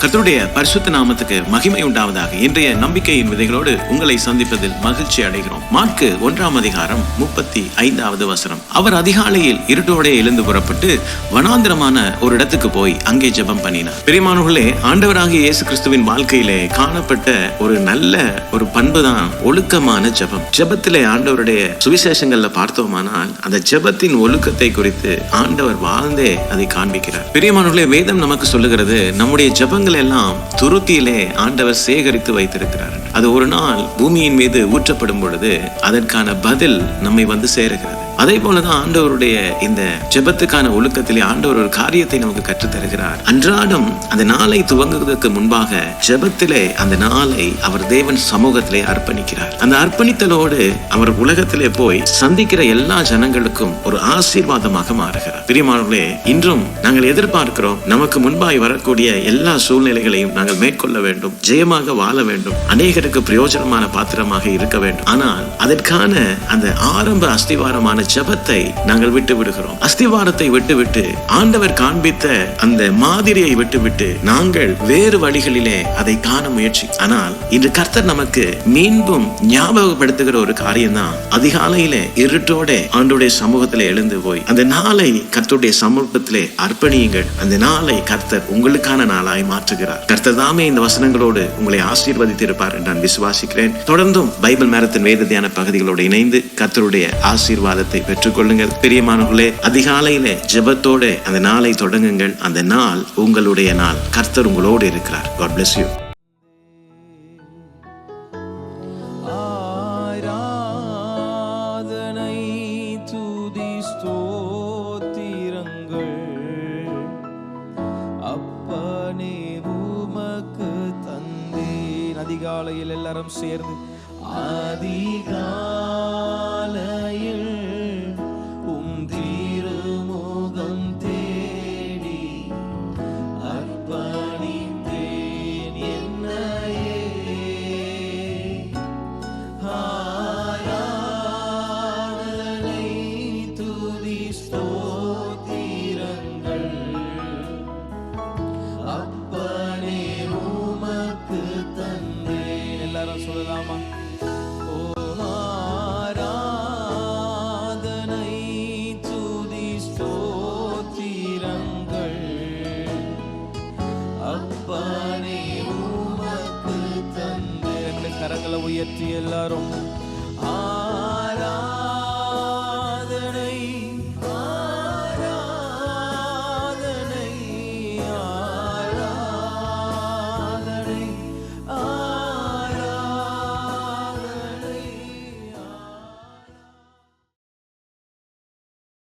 கர்த்தருடைய பரிசுத்த நாமத்துக்கு மகிமை உண்டாவதாக. இன்றைய நம்பிக்கையின் விதைகளோடு உங்களை சந்திப்பதில் மகிழ்ச்சி அடைகிறோம். மார்க்கு ஒன்றாம் அதிகாரம் முப்பத்தி ஐந்தாவது வசனம். அவர் அதிகாலையில் இருட்டோடே எழுந்து புறப்பட்டு வனாந்திரமான ஒரு இடத்துக்கு போய் அங்கே ஜெபம் பண்ணினார். பெரியமானவர்களே ஆண்டவராகிய இயேசு கிறிஸ்துவின் வாழ்க்கையிலே காணப்பட்ட ஒரு நல்ல ஒரு பண்பு தான் ஒழுக்கமான ஜெபம். ஜெபத்திலே ஆண்டவருடைய சுவிசேஷங்கள்ல பார்த்தோமானால் அந்த ஜெபத்தின் ஒழுக்கத்தை குறித்து ஆண்டவர் வாழ்ந்தே அதை காண்பிக்கிறார். பெரியமானவர்களே வேதம் நமக்கு சொல்லுகிறது நம்முடைய ஜெபங்கள் எல்லாம் துருத்தியிலே ஆண்டவர் சேகரித்து வைத்திருக்கிறார். அது ஒரு நாள் பூமியின் மீது ஊற்றப்படும் பொழுது அதற்கான பதில் நம்மை வந்து சேருகிறது. அதே போலதான் ஆண்டவருடைய இந்த ஜெபத்துக்கான ஒழுக்கத்திலே ஆண்டவர் ஒரு காரியத்தை நமக்கு கற்றுத்தருகிறார். அன்றாடம் அந்த நாளை துவங்குவதற்கு முன்பாக ஜெபத்திலே அந்த நாளை அவர் தேவன் சமூகத்திலே அர்ப்பணிக்கிறார். அந்த அர்ப்பணித்தலோடு அவர் உலகத்திலே போய் சந்திக்கிற எல்லா ஜனங்களுக்கும் ஒரு ஆசீர்வாதமாக மாறுகிறார். பிரியமானவர்களே இன்றும் நாங்கள் எதிர்பார்க்கிறோம் நமக்கு முன்பாய் வரக்கூடிய எல்லா சூழ்நிலைகளையும் நாங்கள் மேற்கொள்ள வேண்டும் ஜெயமாக வாழ வேண்டும் அநேகருக்கு பிரயோஜனமான பாத்திரமாக இருக்க வேண்டும். ஆனால் அதற்கான அந்த ஆரம்ப அஸ்திவாரமான ஜபத்தை நாங்கள் விட்டு விடுகிறோம் அஸ்திவாரத்தை விட்டுவிட்டு ஆண்டவர் காண்பித்த அந்த மாதிரியை விட்டுவிட்டு நாங்கள் வேறு வழிகளிலே அதை காண முயற்சி. ஆனால் இன்று கர்த்தர் நமக்கு மீண்டும் ஞாபகப்படுத்துகிற ஒரு காரியம் தான் அதிகாலையிலே இருட்டோட ஆண்டுடைய சமூகத்திலே எழுந்து போய் அந்த நாளை கர்த்தருடைய சமூகத்திலே அர்ப்பணியுங்கள். அந்த நாளை கர்த்தர் உங்களுக்கான நாளாய் மாற்றுகிறார். கர்த்தர் தாமே இந்த வசனங்களோடு உங்களை ஆசீர்வதித்திருப்பார் என்று நான் விசுவாசிக்கிறேன். தொடர்ந்தும் பைபிள் மேரத்தின் வேத தியான பகுதிகளோடு இணைந்து கர்த்தருடைய ஆசீர்வாதத்தை பெற்றுக்கொள்ளுங்கள். பிரியமானவர்களே அதிகாலையில ஜெபத்தோட அந்த நாளை தொடங்குங்கள். அந்த நாள் உங்களுடைய நாள். கர்த்தர் உங்களோடு இருக்கிறார். காட் பிளஸ் யூ அப்பனே அதிகாலையில் எல்லாரும் சேர்ந்து அதிகா உயர்த்தி எல்லாரும் ஆ